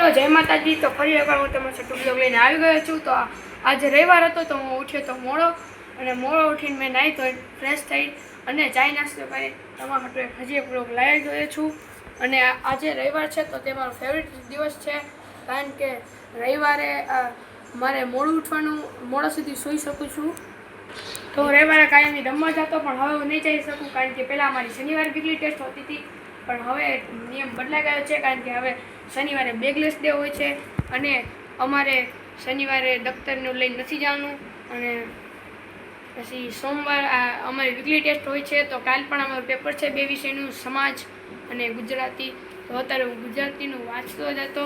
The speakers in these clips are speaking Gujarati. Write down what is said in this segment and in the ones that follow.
મિત્રો જય માતાજી. તો ફરી એકવાર હું તમારા સાથે બ્લોગ લઈને આવી ગયો છું. તો આજે રવિવાર હતો તો હું ઉઠ્યો તો મોડો અને મોડો ઉઠીને મેં નાહી તો ફ્રેશ થઈ અને ચાય નાસ્તો કરી તમારા માટે હજી એક બ્લોગ લાવી ગયો છું. અને આજે રવિવાર છે તો તે મારો ફેવરિટ દિવસ છે કારણ કે રવિવારે મારે મોડું ઉઠવાનું, મોડા સુધી સૂઈ શકું છું. તો રવિવારે કાયમી રમવા જતો પણ હવે હું નહીં જઈ શકું કારણ કે પહેલાં મારી શનિવાર વીકલી ટેસ્ટ હોતી હતી. પણ હવે નિયમ બદલાઈ ગયો છે કારણ કે હવે શનિવારે બેગલેસ ડે હોય છે અને અમારે શનિવારે દફતરનું લઈને નથી જવાનું અને પછી સોમવાર આ અમારી વીકલી ટેસ્ટ હોય છે તો કાલ પણ અમારું પેપર છે બે વિષયનું, સમાજ અને ગુજરાતી. તો અત્યારે હું ગુજરાતીનું વાંચતો જ હતો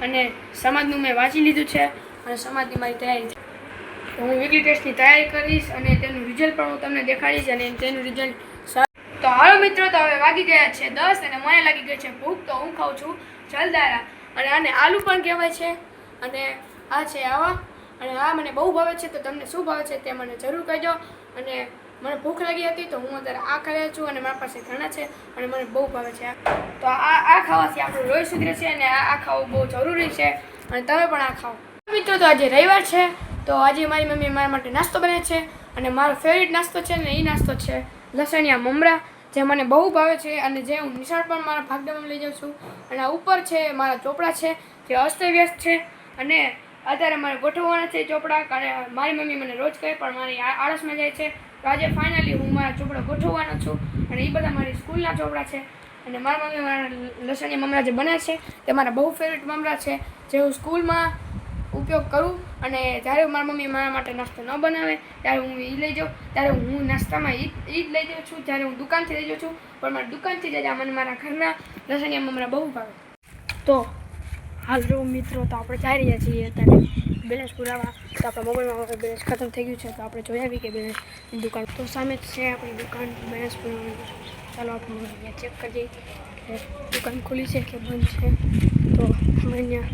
અને સમાજનું મેં વાંચી લીધું છે અને સમાજની મારી તૈયારી છે. હું વીકલી ટેસ્ટની તૈયારી કરીશ અને તેનું રિઝલ્ટ પણ હું તમને દેખાડીશ અને તેનું રિઝલ્ટ તો હાલો મિત્રો, તો હવે વાગી ગયા છે દસ અને મને લાગી ગઈ છે ભૂખ, તો હું ખાઉં છું જલદારા અને આને આલુ પણ કહેવાય છે. અને આ છે આવા. અને આ મને બહુ ભાવે છે, તો તમને શું ભાવે છે તે મને જરૂર કહેજો. અને મને ભૂખ લાગી હતી, તો હું અત્યારે આ ખાઈ છું અને મારા પાસે ઘણા છે અને મને બહુ ભાવે છે. તો આ આ ખાવાથી આપણું લોહી સુધરે છે અને આ આ ખાવું બહુ જરૂરી છે. અને તમે પણ આ ખાઓ. મિત્રો, તો આજે રવિવાર છે, તો આજે મારી મમ્મી મારા માટે નાસ્તો બને છે. અને મારો ફેવરિટ નાસ્તો છે ને એ નાસ્તો છે લસણિયા મમરા. જે મને બહુ ભાવે છે અને જે હું નિશાળ પણ મારા ભાગડામાં લઈ જાઉં છું. અને ઉપર છે મારા ચોપડા છે, જે અસ્તવ્યસ્ત છે. અને અત્યારે મારે ગોઠવવાના છે ચોપડા, કારણ મારી મમ્મી મને રોજ કહે, પણ મારી આળસમાં જાય છે. તો આજે ફાઇનલી હું મારા ચોપડા ગોઠવવાનો છું અને એ બધા મારી સ્કૂલના ચોપડા છે. અને મારા મમ્મી મારા લસણિયા મમરા જે બને છે, તે મારા બહુ ફેવરેટ મમરા છે. જે હું સ્કૂલમાં ઉપયોગ કરું અને જ્યારે મારા મમ્મી મારા માટે નાસ્તો ન બનાવે, ત્યારે હું એ લઈ જાઉં. ત્યારે હું નાસ્તામાં એ જ લઈ જાઉં છું. જ્યારે હું દુકાનથી લઈ જાઉં છું, પણ મારા દુકાનથી જ મને મારા ઘરના લસણિયા મમરા બહુ ભાવે. તો હાલો મિત્રો, તો આપણે જઈ રહ્યા છીએ અત્યારે બેલેન્સ પુરાવા. તો આપણા મોબાઈલમાં બેલેન્સ ખતમ થઈ ગયું છે, તો આપણે જોઈ આવી કે બેલેન્સ દુકાન. તો સામે જ છે આપણી દુકાન, બેલેન્સ પુરાવાની. ચાલો આપણે ચેક કરીએ કે દુકાન ખુલી છે કે બંધ છે. તો અમે અહીંયા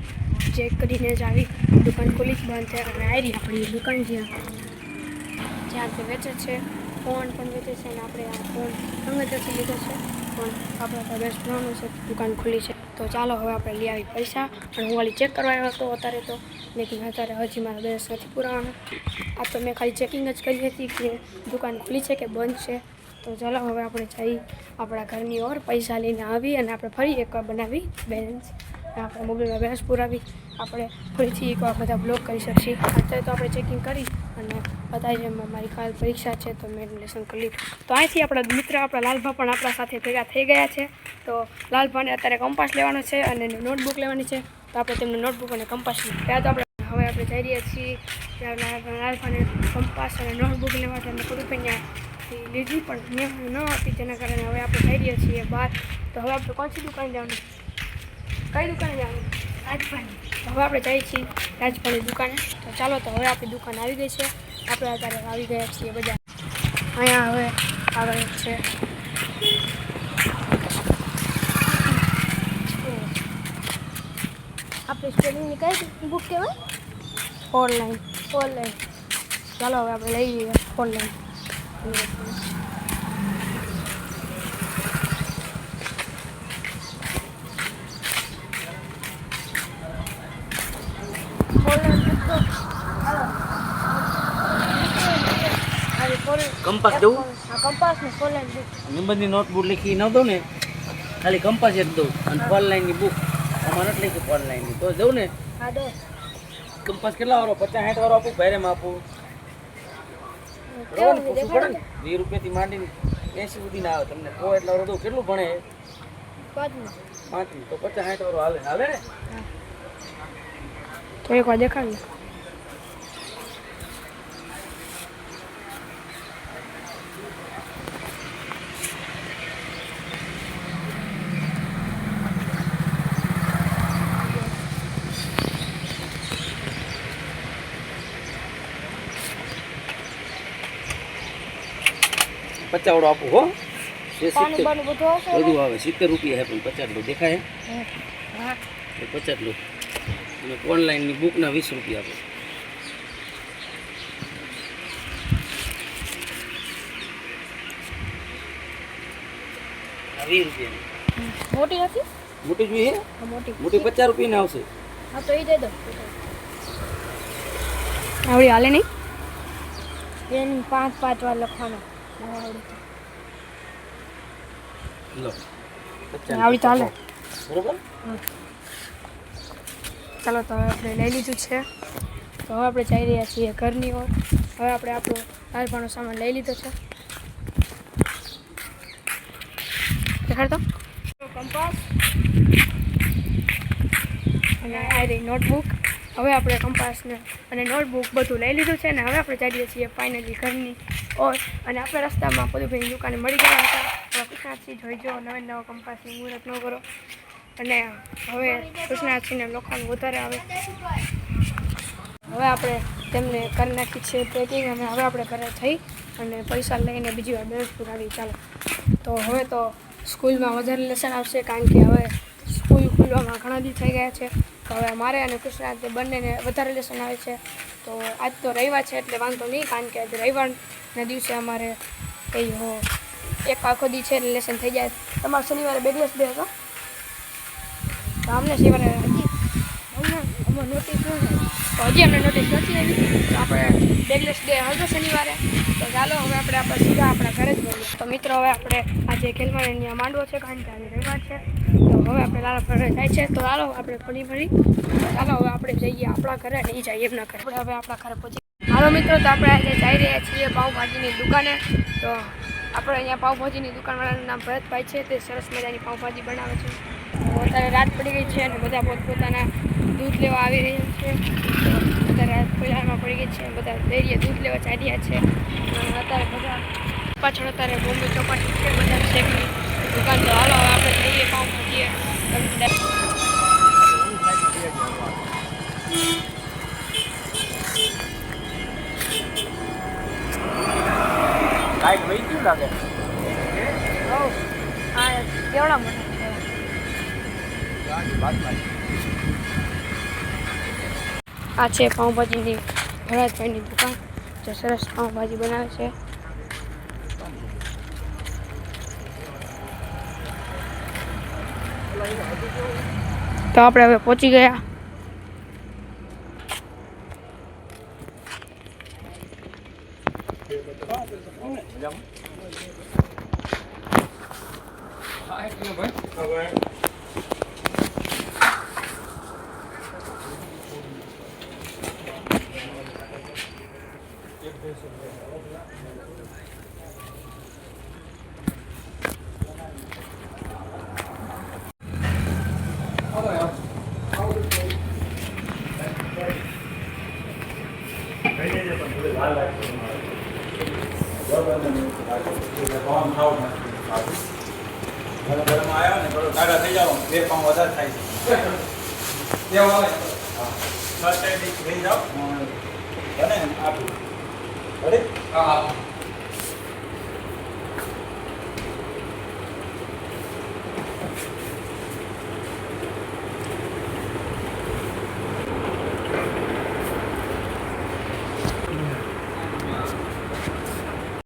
ચેક કરીને જ આવી. દુકાન ખુલી જ બંધ છે. અને આવી આપણી દુકાન જ્યાં. જ્યાં તે વેચે છે ફોન પણ વેચે છે અને આપણે આ ફોન અંગતથી લીધો છે. પણ આપણે તો બેસ્ટ ભણવાનું છે. દુકાન ખુલી છે. તો ચાલો હવે આપણે લઈ આવી પૈસા અને હું વાળી ચેક કરવા આવ્યો હતો અત્યારે તો. લેકિન અત્યારે હજી મારા બેલેન્સ નથી પુરાવાનો. આ તો મેં ખાલી ચેકિંગ જ કરી હતી કે દુકાન ખુલી છે કે બંધ છે. તો ચાલો હવે આપણે જઈ આપણા ઘરની ઓર પૈસા લઈને આવી અને આપણે ફરી એકવાર બનાવી બેલેન્સ આપણે મોબાઈલમાં બેલેન્સ પુરાવી આપણે ફરીથી એકવાર બધા બ્લોક કરી શકીએ અત્યારે તો આપણે ચેકિંગ કરી અને બતાવી જેમ મારી કાલ પરીક્ષા છે તો મેં લેસન કરી તો અહીંથી આપણા મિત્ર આપણા લાલભા પણ આપણા સાથે ભેગા થઈ ગયા છે. તો લાલભાને અત્યારે કંપાસ લેવાનો છે અને નોટબુક લેવાની છે. તો આપણે તેમનું નોટબુક અને કંપાસ ત્યાં તો આપણે હવે આપણે જઈ રહ્યા છીએ. ત્યાં લાલભાને કંપાસ અને નોટબુક લેવા છે. અને થોડુંક અહીંયાથી લીધી પણ મેં ન હતી તેના કારણે હવે આપણે જઈ રહ્યા છીએ બહાર. તો હવે આપણે કોણસી દુકાન જવાનું કઈ દુકાને જવાનું રાજભાની હવે આપણે જઈએ છીએ રાજભાની દુકાને. તો ચાલો તો હવે આપણી દુકાન આવી ગઈ છે. આપણે અત્યારે આવી ગયા છીએ બધા. અહીંયા હવે આગળ છે. આપણે સ્ટડીની કઈ બુક કહેવાય? ઓનલાઈન ઓનલાઈન ચાલો હવે આપણે લઈ લઈએ. ઓનલાઈન કંપાસ દઉં કંપાસ ને બુક નિબંધની નોટબુક લખી ન દઉં ને ખાલી કંપાસ જ દઉં. અને ફોર લાઈનની બુક અમારે નથી લખી ફોર લાઈનની તો દઉં ને? હા દો કંપાસ કેટલા વાળો? પચાસ સાઠ વાળો આપું? ભાઈરેમાં આપું. વીસ રૂપિયાથી માંડીને એંસી સુધી ના આવે. તમને કો એટલા વાળો દઉં કેટલું ભણે? પાંચમી. પાંચમી. તો પચાસ સાઠ વાળો હાલે. આવે ને? તો એકવાર દેખાડ પચાવડો આપું હો. બધું આવે. સિત્તેર રૂપિયા હે પણ પચાસ દેખાય. એ પચાસ અને ઓનલાઈનની બુકના વીસ રૂપિયા આપો. આ વીસ રૂપિયાની મોટી નથી મોટી જોઈએ આ મોટી. મોટી પચાસ રૂપિયાની આવશે. હા તો એ દે દો આવડી હાલે નહીં? એની પાંચ પાંચ વાર લખવાનો. આવડે લો. આવડી ચાલે બરોબર? ચાલો તો હવે આપણે લઈ લીધું છે. તો હવે આપણે જઈ રહ્યા છીએ ઘરની ઓર. હવે આપણે આપણો દાળભાનો સામાન લઈ લીધો છે. દેખાડતો કંપાસ. અને આ રહી નોટબુક. હવે આપણે કંપાસને અને નોટબુક બધું લઈ લીધું છે અને હવે આપણે જઈએ છીએ ફાઇનલી ઘરની ઓર. અને આપણે રસ્તામાં પદુભાઈની દુકાને મળી ગયા હતા. હવે કૃષ્ણાથી જોઈજો નવે નવો કંપાસની મુહૂર્ત ન કરો. અને હવે કૃષ્ણાજીને લોખંડ વધારે આવે. હવે આપણે તેમને કરી નાખી છે પેકિંગ અને હવે આપણે ઘરે થઈ અને પૈસા લઈને બીજી વાર બેસપુર આવી. ચાલો. તો હવે તો સ્કૂલમાં વધારે લેસન આવશે કારણ કે હવે સ્કૂલ ખુલવામાં ઘણા દી થઈ ગયા છે. તો હવે મારે અને કૃષ્ણાતે બંનેને વધારે લેસન આવે છે. તો આજ તો રવિવાર છે એટલે વાંધો નહીં કારણ કે આજે રવિવારના દિવસે અમારે કંઈ, હો, એક આખો દી છે એટલે લેસન થઈ જાય. તમારે શનિવારે બે દિવસ બે હતો? તો અમને શનિવારે હજી અમને નોટિસ તો હજી અમને નોટિસ નથી આવી. તો આપણે બેગલેસ ડે હતો શનિવારે. તો ચાલો હવે આપણે આપણે સીધા આપણા ઘરે જ મળીએ. તો મિત્રો, હવે આપણે આજે ખેલમાં અહીંયા માંડવો છે કારણ કે આજે રવિવાર છે. તો હવે આપણે લાલા ઘરે જાય છે. તો ચાલો આપણે ફરી ફરી. ચાલો હવે આપણે જઈએ આપણા ઘરે નહીં જઈએ એમના ઘરે. આપણે હવે આપણા ઘરે પહોંચી હાલો મિત્રો, તો આપણે આજે જઈ રહ્યા છીએ પાઉંભાજીની દુકાને. તો આપણે અહીંયા પાઉંભાજીની દુકાનવાળાનું નામ ભરતભાઈ છે. તે સરસ મજાની પાઉંભાજી બનાવે છે. અત્યારે રાત પડી ગઈ છે અને બધા પોતપોતાના દૂધ લેવા આવી રહ્યા છે. અત્યારે રાત બજારમાં પડી ગઈ છે બધા ડેરીએ દૂધ લેવા ચાલ્યા છે. અને અત્યારે બધા પાછળ અત્યારે બોમ્બે ચોપાટી છે. બધા શેકની દુકાન તો હાલો, હવે આપણે જઈએ પાઉં લાઈટ આ છે પાઉંભાજીની ભરતભાઈની દુકાન. જે સરસ પાઉંભાજી બનાવે છે. તો આપણે હવે પહોંચી ગયા. આવ્યો ને થોડો કાઢા થઈ જાવ બે પાઉં વધારે થાય છે કેવો આવે ફર્સ્ટ ટાઈમ લઈ જાઓ અને આપું બરાબર હા